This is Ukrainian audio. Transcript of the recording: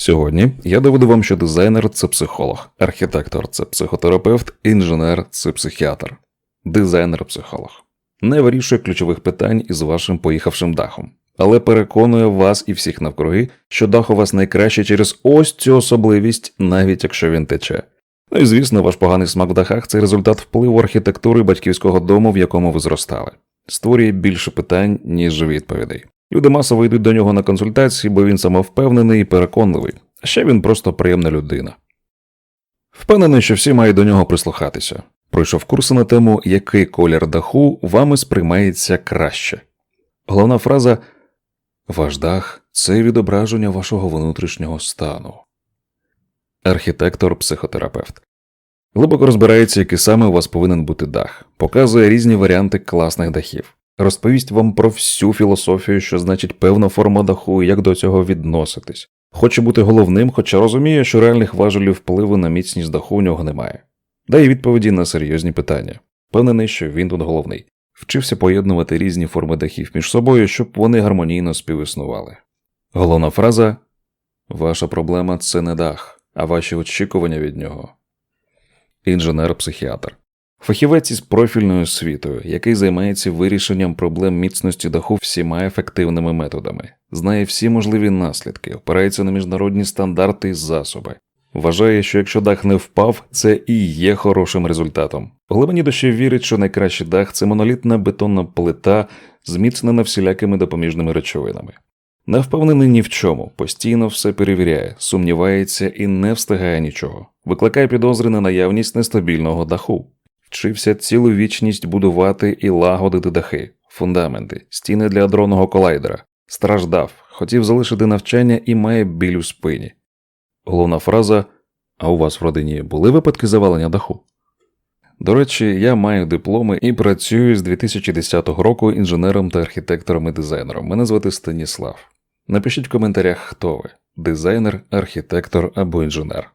Сьогодні я доведу вам, що дизайнер це психолог, архітектор це психотерапевт, інженер це психіатр, дизайнер-психолог. Не вирішує ключових питань із вашим поїхавшим дахом, але переконує вас і всіх навкруги, що дах у вас найкраще через ось цю особливість, навіть якщо він тече. Ну і звісно, ваш поганий смак в дахах це результат впливу архітектури батьківського дому, в якому ви зростали. Створює більше питань, ніж відповідей. Люди масово йдуть до нього на консультації, бо він самовпевнений і переконливий, а ще він просто приємна людина. Впевнений, що всі мають до нього прислухатися. Пройшов курси на тему, який колір даху вами сприймається краще. Головна фраза Ваш дах це відображення вашого внутрішнього стану. Архітектор-психотерапевт. Глибоко розбирається, який саме у вас повинен бути дах, показує різні варіанти класних дахів, розповість вам про всю філософію, що значить певна форма даху і як до цього відноситись. Хоче бути головним, хоча розуміє, що реальних важелів впливу на міцність даху у нього немає. Дає відповіді на серйозні питання. Впевнений, що він тут головний. Вчився поєднувати різні форми дахів між собою, щоб вони гармонійно співіснували. Головна фраза Ваша проблема це не дах, а ваші очікування від нього. Інженер-психіатр. Фахівець із профільною освітою, який займається вирішенням проблем міцності даху всіма ефективними методами, знає всі можливі наслідки, опирається на міжнародні стандарти і засоби. Вважає, що якщо дах не впав, це і є хорошим результатом. Глибині душі вірить, що найкращий дах це монолітна бетонна плита, зміцнена всілякими допоміжними речовинами. Не впевнений ні в чому, постійно все перевіряє, сумнівається і не встигає нічого, викликає підозри на наявність нестабільного даху. Вчився цілу вічність будувати і лагодити дахи, фундаменти, стіни для дронного колайдера, страждав, хотів залишити навчання і має біль у спині. Головна фраза А у вас в родині були випадки завалення даху? До речі, я маю дипломи і працюю з 2010 року інженером та архітектором і дизайнером. Мене звати Станіслав. Напишіть в коментарях, хто ви дизайнер, архітектор або інженер.